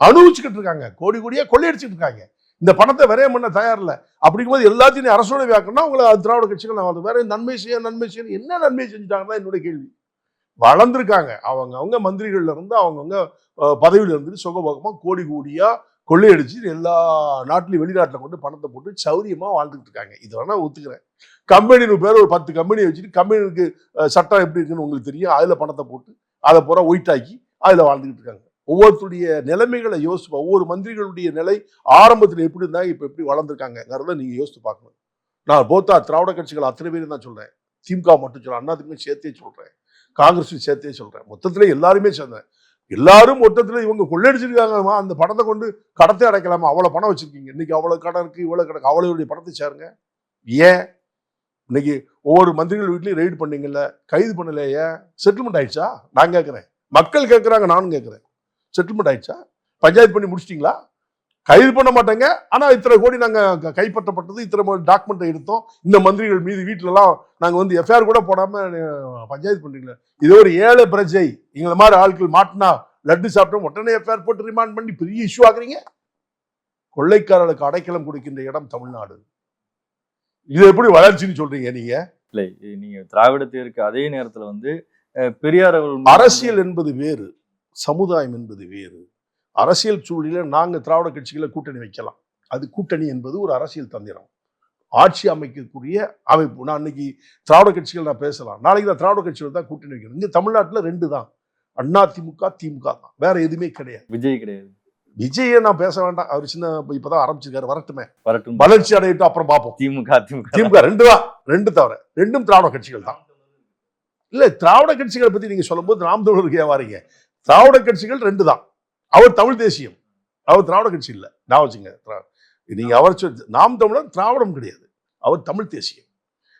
அனுபவிச்சுக்கிட்டு இருக்காங்க. கோடி கோடியாக கொள்ளையடிச்சுட்டு இருக்காங்க. இந்த பணத்தை விரயம் பண்ண தயாரில்ல. அப்படிங்கும்போது எல்லாத்தையும் அரசுடைய அரசோட வியாக்கணும்னா உங்களை திராவிட கட்சிகள் நான் வந்து வேற நன்மை செய்ய நன்மை செய்யணும் என்ன நன்மை செஞ்சுட்டாங்கன்னா என்னுடைய கேள்வி. வளர்ந்துருக்காங்க. அவங்க அவங்க மந்திரிகள்ல இருந்து அவங்கவுங்க பதவியில இருந்து சுகபோகமா கோடி கோடியா கொள்ளையடிச்சு எல்லா நாட்டிலையும் வெளிநாட்டில் கொண்டு பணத்தை போட்டு சௌரியமா வாழ்ந்துகிட்டு இருக்காங்க. இது வேணா ஒத்துக்கிறேன். கம்பெனின்னு பேர் ஒரு பத்து கம்பெனியை வச்சுட்டு கம்பெனிக்கு சட்டம் எப்படி இருக்குன்னு உங்களுக்கு தெரியும். அதுல பணத்தை போட்டு அதை பூரா ஒயிட்டாக்கி அதுல வாழ்ந்துகிட்டு இருக்காங்க. ஒவ்வொருத்தருடைய நிலைமைகளை யோசிச்சு ஒவ்வொரு மந்திரிகளுடைய நிலை ஆரம்பத்தில் எப்படி இருந்தாங்க இப்ப எப்படி வளர்ந்துருக்காங்கிறத நீங்க யோசித்து பார்க்கணும். நான் போத்தா திராவிட கட்சிகள் அத்தனை பேரும் தான் சொல்றேன். திமுக மட்டும் சொல்றேன் அண்ணாத்துக்குமே சேர்த்தே சொல்றேன். காங்கிரஸும் சேர்த்தே சொல்கிறேன் மொத்தத்தில் எல்லாருமே சேர்ந்தேன். எல்லாரும் மொத்தத்தில் இவங்க கொள்ளடிச்சிருக்காங்கம்மா. அந்த பணத்தை கொண்டு கடத்தை அடைக்கலாமா? அவ்வளோ பணம் வச்சுருக்கீங்க. இன்னைக்கு அவ்வளோ கடன் இருக்குது இவ்வளோ கடன் அவ்வளோடைய பணத்தை சேருங்க. ஏன்? இன்னைக்கு ஒவ்வொரு மந்திரிகள் வீட்லையும் ரெய்டு பண்ணீங்கல்ல? கைது பண்ணலையே? செட்டில்மெண்ட் ஆயிடுச்சா? நான் கேட்குறேன். மக்கள் கேட்குறாங்க நானும் கேட்குறேன். செட்டில்மெண்ட் ஆயிடுச்சா? பஞ்சாயத்து பண்ணி முடிச்சிட்டிங்களா? கைது பண்ண மாட்டாங்க. ஆனா இத்தனை கோடி நாங்க க- கைப்பற்றப்பட்டது இத்தனை டாக்குமெண்ட் எடுத்தோம். இந்த மந்திரிகள் மீது வீட்டுல எல்லாம் நாங்க வந்து எஃப்ஐஆர் கூட போடாம அஹ், பஞ்சாயத்து பண்றீங்களா. இது ஒரு ஏழை பிரஜை. எங்களை மாதிரி ஆட்கள் மாட்டினா லட்டு சாப்பிட்டோம் உடனே எஃப்ஐஆர் போட்டு ரிமாண்ட் பண்ணி பெரிய இஷ்யூ ஆக்குறீங்க? கொள்ளைக்காரர்களுக்கு அடைக்கலம் கொடுக்கின்ற இடம் தமிழ்நாடு. இது எப்படி வளர்ச்சின்னு சொல்றீங்க நீங்க? இல்லை நீங்க திராவிடத்தை இருக்க அதே நேரத்துல வந்து பெரியார் அரசியல் என்பது வேறு சமுதாயம் என்பது வேறு. அரசியல் சூழலில் நாங்க திராவிட கட்சிகளை கூட்டணி வைக்கலாம். அது கூட்டணி என்பது ஒரு அரசியல் தந்திரம். ஆட்சி அமைக்கக்கூடிய அமைப்பு. நான் இன்னைக்கு திராவிட கட்சிகள் நான் பேசலாம். நாளைக்கு நான் திராவிட கட்சிகள் தான் கூட்டணி வைக்கணும். இங்க தமிழ்நாட்டுல ரெண்டு தான். அண்ணா திமுக திமுக தான். வேற எதுவுமே கிடையாது. விஜய் கிடையாது. விஜயை நான் பேச வேண்டாம். அவர் சின்ன இப்பதான் ஆரம்பிச்சிருக்காரு. வரட்டுமே. வரட்டும். வளர்ச்சி அடையட்டும் அப்புறம் பார்ப்போம். திமுக திமுக. திமுக ரெண்டு தான். ரெண்டு தவிர ரெண்டும் திராவிட கட்சிகள் தான். இல்ல திராவிட கட்சிகளை பத்தி நீங்க சொல்லும்போது நாம் தமிழருக்கு ஏன் வாரீங்க? திராவிட கட்சிகள் ரெண்டு தான். அவர் தமிழ் தேசியம். அவர் திராவிட கட்சி இல்லை. நான் வச்சுங்க நீங்கள் அவர் சொல்~ நாம் தமிழர் திராவிடம் கிடையாது. அவர் தமிழ் தேசியம்.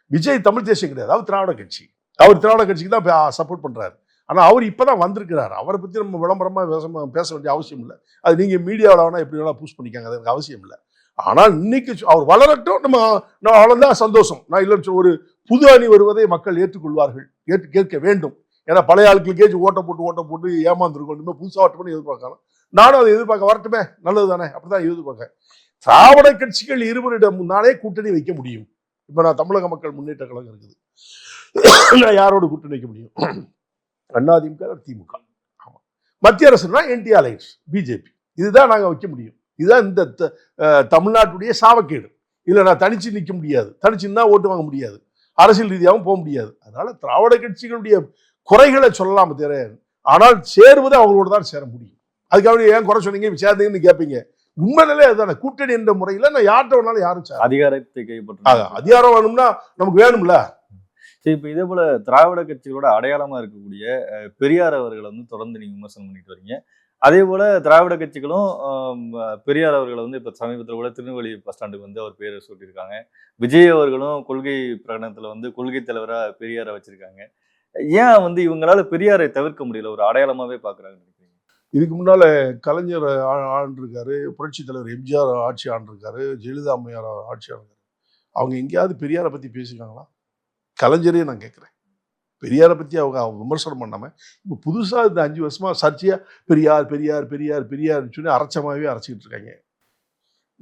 விஜய் தமிழ் தேசியம் கிடையாது. அவர் திராவிட கட்சி. அவர் திராவிட கட்சிக்கு தான் சப்போர்ட் பண்ணுறாரு ஆனால் அவர் இப்போ தான் வந்திருக்கிறார். அவரை பற்றி நம்ம விளம்பரமாக பேச- பேச வேண்டிய அவசியம் இல்லை. அது நீங்கள் மீடியாவில் வேணால் எப்படி வேணால் பூஸ் பண்ணிக்காங்க. அது எனக்கு அவசியம் இல்லை. ஆனால் இன்னைக்கு அவர் வளரட்டும் நம்ம நான் வளர்ந்தா சந்தோஷம். நான் இல்லைன்னு ஒரு புது அணி வருவதை மக்கள் ஏற்றுக்கொள்வார்கள். ஏற்று கேட்க வேண்டும். ஏன்னா பழைய ஆட்களுக்கே ஓட்ட போட்டு ஓட்ட போட்டு ஏமாந்துருக்கோம். இனிமேல் புதுசாக ஓட்டம்னு எதிர்பார்க்கலாம். நானும் அதை எதிர்பார்க்க வரட்டுமே? நல்லது தானே அப்படிதான் எதிர்பார்க்கேன் திராவிட கட்சிகள் இருவரிடம் முன்னாலே கூட்டணி வைக்க முடியும். இப்போ நான் தமிழக மக்கள் முன்னேற்ற கழகம் இருக்குது. நான் யாரோட கூட்டணி வைக்க முடியும்? அதிமுக திமுக ஆமா. மத்திய அரசுனா என்டி அலையன்ஸ் பிஜேபி. இதுதான் நாங்க வைக்க முடியும். இதுதான் இந்த த- தமிழ்நாட்டுடைய சாவக்கேடு. இதுல நான் தனிச்சு நிற்க முடியாது. தனிச்சுன்னா ஓட்டு வாங்க முடியாது. அரசியல் ரீதியாகவும் போக முடியாது. அதனால திராவிட கட்சிகளுடைய குறைகளை சொல்லலாம் தவிர ஆனால் சேருவது அவங்களோட தான் சேர முடியும். அதுக்காக ஏன் குறை சொன்னீங்க? சேர்ந்தீங்கன்னு கேட்பீங்க உண்மை நிலை அதுதானே. கூட்டணி என்ற முறையில நான் யார்கிட்ட வேணாலும் யாரும் அதிகாரத்தை கைப்பற்ற அதிகாரம் வேணும்னா நமக்கு வேணும்ல. சரி இப்போ இதே போல திராவிட கட்சிகளோட அடையாளமா இருக்கக்கூடிய பெரியார் அவர்களை வந்து தொடர்ந்து நீங்க விமர்சனம் பண்ணிட்டு வரீங்க. அதே போல திராவிட கட்சிகளும் பெரியார் அவர்களை வந்து இப்ப சமீபத்தில் கூட திருநெல்வேலி பஸ் ஸ்டாண்டுக்கு வந்து அவர் பேரை சூட்டியிருக்காங்க. விஜய் அவர்களும் கொள்கை பிரகடனத்துல வந்து கொள்கை தலைவரா பெரியாரை வச்சிருக்காங்க. ஏன் வந்து இவங்களால பெரியாரை தவிர்க்க முடியல? ஒரு அடையாளமாவே பாக்குறாங்க இதுக்கு முன்னால கலைஞர் ஆ- ஆண்டிருக்காரு புரட்சி தலைவர் எம்ஜிஆர் ஆட்சி ஆண்டிருக்காரு ஜெயலலிதா அம்மையார் ஆட்சி ஆண்டிருக்காரு. அவங்க எங்கேயாவது பெரியாரை பத்தி பேசியிருக்காங்களா கலைஞரே நான் கேட்குறேன் பெரியாரை பத்தி அவங்க விமர்சனம் பண்ணாம இப்போ புதுசா இந்த அஞ்சு வருஷமா சர்ச்சையா பெரியார் பெரியார் பெரியார் பெரியார்னு சொல்லி அரைச்சமாவே அரைச்சிக்கிட்டு இருக்காங்க.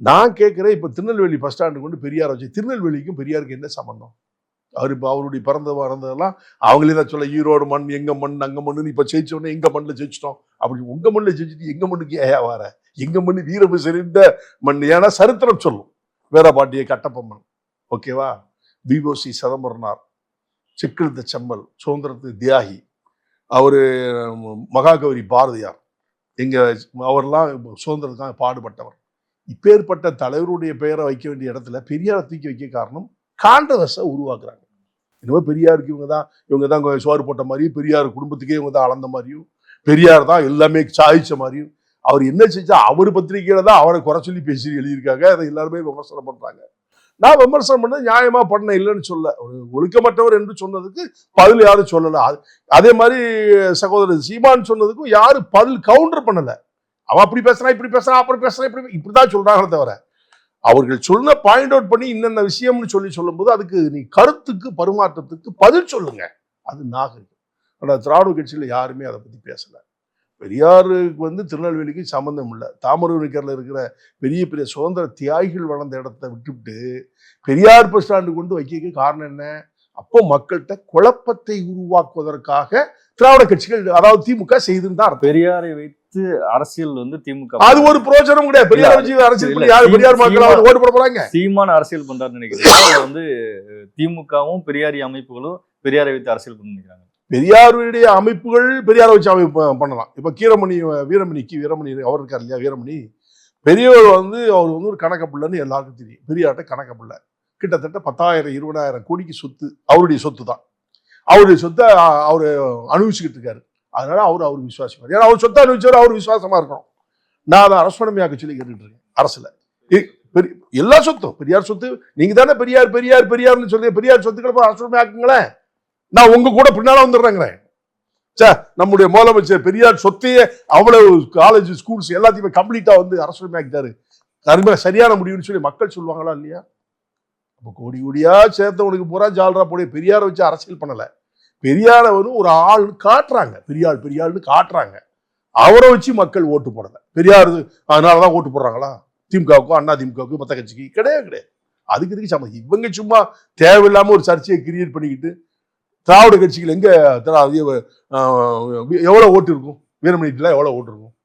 நான் கேட்குறேன் இப்போ திருநெல்வேலி பஸ் ஸ்டாண்டு கொண்டு பெரியார் வச்சு திருநெல்வேலிக்கும் பெரியாருக்கு என்ன சம்பந்தம்? அவர் இப்போ அவருடைய பிறந்த பிறந்ததெல்லாம் அவங்களே தான் சொல்ல ஈரோடு மண் எங்க மண் அங்க மண்ணுன்னு இப்போ ஜெயிச்ச உடனே எங்க மண்ணில் ஜெயிச்சிட்டோம். அப்படி உங்க மண்ணில் ஜெயிச்சுட்டு எங்க மண்ணுக்கு ஏயா வர? எங்க மண்ணு வீரபு செறிந்த மண் ஏன்னா சரித்திரம் சொல்லும். வீரபாண்டிய கட்டப்பம்மன் ஓகேவா பிஓசி சிதம்பரனார். செக்கிழுத்த செம்மல் சுதந்திரத்து தியாகி. அவரு மகாகவி பாரதியார். எங்க அவர்லாம் சுதந்திரத்துக்காக பாடுபட்டவர். இப்பேற்பட்ட தலைவருடைய பெயரை வைக்க வேண்டிய இடத்துல பெரியாரை தூக்கி வைக்க காரணம் கான்ட்ரவர்ஸை உருவாக்குறாங்க. என்னவோ பெரியாருக்கு இவங்க தான் இவங்க தான் சோறு போட்ட மாதிரியும் பெரியார் குடும்பத்துக்கே இவங்க தான் அளந்த மாதிரியும் பெரியார் தான் எல்லாமே சாதிச்ச மாதிரியும் அவர் என்ன செஞ்சா அவர் பத்திரிகையில தான் அவரை குறை சொல்லி பேசி எழுதியிருக்காங்க அதை எல்லாருமே விமர்சனம் பண்றாங்க. நான் விமர்சனம் பண்ண நியாயமா பண்ண இல்லைன்னு சொல்ல ஒரு ஒழுக்கமற்றவர் என்று சொன்னதுக்கு பதில் யாரும் சொல்லல. அது- அதே மாதிரி சகோதரர் சீமான் சொன்னதுக்கும் யாரும் பதில் கவுண்டர் பண்ணல. அவன் அப்படி பேசுறான் இப்படி பேசுறான் அப்புறம் பேசுறான் இப்படி இப்படிதான் சொல்றாங்களே தவிர அவர்கள் சொன்ன பாயிண்ட் அவுட் பண்ணி இன்னென்ன விஷயம்னு சொல்லி சொல்லும்போது அதுக்கு நீ கருத்துக்கு பரிமாற்றத்துக்கு பதில் சொல்லுங்க. அது நாகரிகம். ஆனால் திராவிட கட்சியில் யாருமே அதை பற்றி பேசலை. பெரியாருக்கு வந்து திருநெல்வேலிக்கு சம்மந்தம் இல்லை. தாமரவிக்கரில் இருக்கிற பெரிய பெரிய சுதந்திர தியாகிகள் வளர்ந்த இடத்த விட்டுவிட்டு பெரியார் பஸ் ஸ்டாண்டு கொண்டு வைக்க காரணம் என்ன? அப்போ மக்கள்கிட்ட குழப்பத்தை உருவாக்குவதற்காக திராவிட கட்சிகள் அதாவது திமுக செய்துன்னு தான் அர்த்தம். பெரியாரை வைத்து அரசியல் வந்து திமுக அது ஒரு பிரயோஜனம் கிடையாது. பெரியார் வச்சு அரசியல் யாரு பெரியார் மக்கள் ஓட்டு போட போறாங்க? சீமான அரசியல் பண்றாருன்னு நினைக்கிறேன். வந்து திமுகவும் பெரியாரி அமைப்புகளும் பெரியாரை வைத்து அரசியல் பண்ண நினைக்கிறாங்க. பெரியாருடைய அமைப்புகள் பெரியாரை வச்சு அமைப்பு பண்ணலாம். இப்ப கீரமணி வீரமணி கி வீரமணி அவர் இருக்கார் இல்லையா வீரமணி? பெரியவர் வந்து அவர் வந்து ஒரு கணக்க பிள்ளைன்னு எல்லாருக்கும் தெரியும். பெரியார்ட்ட கணக்க பிள்ளை கிட்டத்தட்ட பத்தாயிரம் இருபதாயிரம் கோடிக்கு சொத்து. அவருடைய சொத்து தான் அவருடைய சொத்தை அவர் அனுபவிச்சுக்கிட்டு இருக்காரு. அதனால அவர் அவர் விசுவாசம் ஏன்னா அவர் சொத்தை அனுபவிச்சவர் அவர் விசுவாசமா இருக்கணும். நான் அதை அரசுமையாக்க சொல்லி கேட்டுட்டு இருக்கேன் அரசுல பெரிய- எல்லா சொத்தும் பெரியார் சொத்து நீங்க தானே பெரியார் பெரியார் பெரியார்னு சொல்லி பெரியார் சொத்துக்களை அரசுடமையாக்குங்களேன் நான் உங்க கூட பின்னால வந்துடுறேங்கிறேன். சார் நம்முடைய முதலமைச்சர் பெரியார் சொத்தையே அவ்வளவு காலேஜ் ஸ்கூல்ஸ் எல்லாத்தையுமே கம்ப்ளீட்டா வந்து அரசுமையாக்கிட்டாரு அருமையா சரியான முடிவுன்னு சொல்லி மக்கள் சொல்லுவாங்களா இல்லையா? அப்போ கோடி கோடியாக சேர்த்தவனுக்கு பூரா ஜால்ரா போட. பெரியாரை வச்சு அரசியல் பண்ணலை. பெரியாரை வந்து ஒரு ஆள்னு காட்டுறாங்க. பெரியாள் பெரியாள்னு காட்டுறாங்க. அவரை வச்சு மக்கள் ஓட்டு போடலை. பெரியார் அதனால தான் ஓட்டு போடுறாங்களா? திமுகவுக்கும் அண்ணா திமுகவுக்கும் மற்ற கட்சிக்கு கிடையாது கிடையாது. அதுக்கு இதுக்கு சம்மந்தம் இவங்க சும்மா தேவையில்லாமல் ஒரு சர்ச்சையை கிரியேட் பண்ணிக்கிட்டு திராவிட கட்சிகள் எங்கே எவ்வளோ ஓட்டு இருக்கும்? வீரமணிட்டுல எவ்வளோ ஓட்டு இருக்கும்?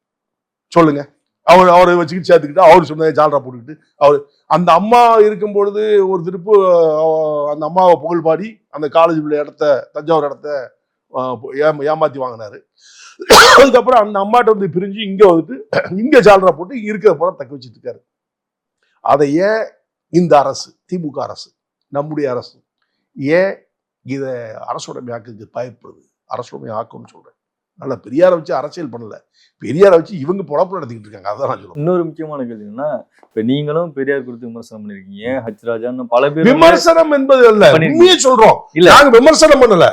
சொல்லுங்கள் அவர் அவரை வச்சுக்கிட்டு சேர்த்துக்கிட்டு அவர் சொன்னதை ஜால்ரா போட்டுக்கிட்டு அவர் அந்த அம்மா இருக்கும் பொழுது ஒரு திருப்பு அந்த அம்மாவை புகழ் பாடி அந்த காலேஜ் உள்ள இடத்த தஞ்சாவூர் இடத்த ஏமா- ஏமாத்தி வாங்கினாரு. அதுக்கப்புறம் அந்த அம்மாட்ட வந்து பிரிஞ்சு இங்க வந்துட்டு இங்க ஜால்ரா போட்டு இருக்கிற போல தக்க வச்சுட்டு இருக்காரு. அதை ஏன் இந்த அரசு திமுக அரசு நம்முடைய அரசு ஏன் இதை அரசுடைமை ஆக்குக்கு பயப்படுது? அரசுடைமை ஆக்கும்னு சொல்றேன். நல்ல பெரியாரை வச்சு அரசியல் பண்ணல. பெரியாரை வச்சு இவங்க பொழப்பு நடத்திக்கிட்டு இருக்காங்க. அதான் நான் சொல்லுவேன் இன்னொரு முக்கியமான கேள்வி என்னன்னா இப்ப நீங்களும் பெரியார் குறித்து விமர்சனம் பண்ணிருக்கீங்க. ஹச் ராஜான்னு பல பேர் விமர்சனம் என்பது அல்ல. உண்மையை சொல்றோம். இல்ல. நாங்க விமர்சனம் பண்ணல.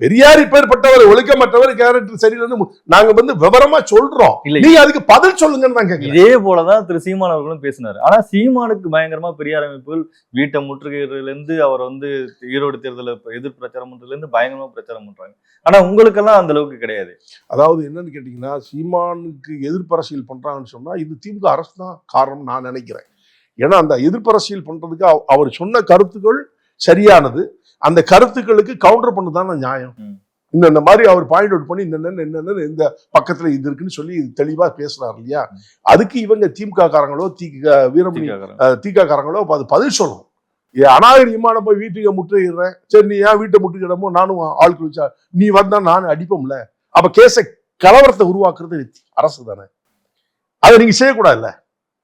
பெரியார் இப்பேற்பட்டவர் ஒழுக்கமற்றவர் கேரக்டர் சரியில்லைன்னு நாங்க வந்து விவரமா சொல்றோம். நீங்க அதுக்கு பதில் சொல்லுங்கன்னு தான் இதே போலதான் திரு சீமான் அவர்களும் பேசினாரு. ஆனா சீமானுக்கு பயங்கரமா பெரியார் அமைப்புகள் வீட்டை முற்றுகையில இருந்து அவர் வந்து ஈரோடு தேர்தல எதிர் பிரச்சாரம் பண்றதுல இருந்து பயங்கரமா பிரச்சாரம் பண்றாங்க. ஆனா உங்களுக்கெல்லாம் அந்த அளவுக்கு கிடையாது. அதாவது என்னன்னு கேட்டீங்கன்னா சீமானுக்கு எதிர்ப்பு அரசியல் பண்றாங்கன்னு சொன்னா இது திமுக அரசு தான் காரணம் நான் நினைக்கிறேன். ஏன்னா அந்த எதிர்ப்பு அரசியல் பண்றதுக்கு அவ- அவர் சொன்ன கருத்துக்கள் சரியானது. அந்த கருத்துக்களுக்கு கவுண்டர் பண்ணதான் நியாயம். இந்த மாதிரி அவர் பாயிண்ட் அவுட் பண்ணி இந்த என்னென்ன இந்த பக்கத்துல இது இருக்குன்னு சொல்லி தெளிவா பேசுறாரு இல்லையா? அதுக்கு இவங்க திமுக காரங்களோ திக வீரமணி திமுக தீக்கா காரங்களோ அது பதில் சொல்லணும். அநாகரிகமான போய் வீட்டுக்கு முற்றுகிறேன் சரி நீ ஏன் வீட்டை முற்றுகிடமோ நானும் ஆட்கள் வச்சா நீ வந்தா நானும் அடிப்போம்ல. அப்ப கேஸை கலவரத்தை உருவாக்குறது அரசு தானே. அதை நீங்க செய்யக்கூடாதுல்ல.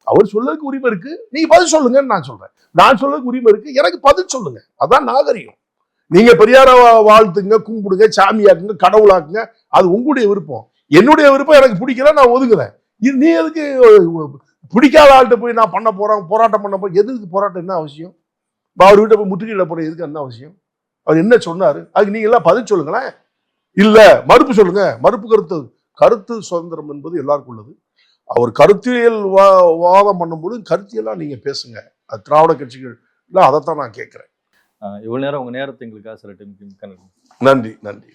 அவர் சொல்லறதுக்கு உரிமை இருக்கு. நீங்க பதில் சொல்லுங்கன்னு நான் சொல்றேன். நான் சொல்லறதுக்கு உரிமை இருக்கு. எனக்கு பதில் சொல்லுங்க. அதான் நாகரிகம். நீங்க பெரியார வாழ்த்துங்க கும்பிடுங்க சாமியாக்குங்க கடவுளாக்குங்க. அது உங்களுடைய விருப்பம். என்னுடைய விருப்பம் எனக்கு பிடிக்கல நான் ஒதுங்குறேன் இது நீ எதுக்கு பிடிக்காத ஆள்கிட்ட போய் நான் பண்ண போறேன் போராட்டம் பண்ண போறேன் எதுக்கு போராட்டம் என்ன அவசியம்? அவர் வீட்டை போய் முற்றுகையிட போறேன் எதுக்கு என்ன அவசியம்? அவர் என்ன சொன்னாரு? அதுக்கு நீங்க எல்லாம் பதில் சொல்லுங்களேன். இல்ல மறுப்பு சொல்லுங்க. மறுப்பு கருத்து கருத்து சுதந்திரம் என்பது எல்லாருக்கும் உள்ளது. அவர் கருத்தியல் வா வாதம் பண்ணும்போது கருத்தியெல்லாம் நீங்க பேசுங்க. அது திராவிட கட்சிகள் இல்லை அதைத்தான் நான் கேட்குறேன். இவ்வளவு நேரம் உங்க நேரத்தை எங்களுக்காக சில டைம் நன்றி நன்றி.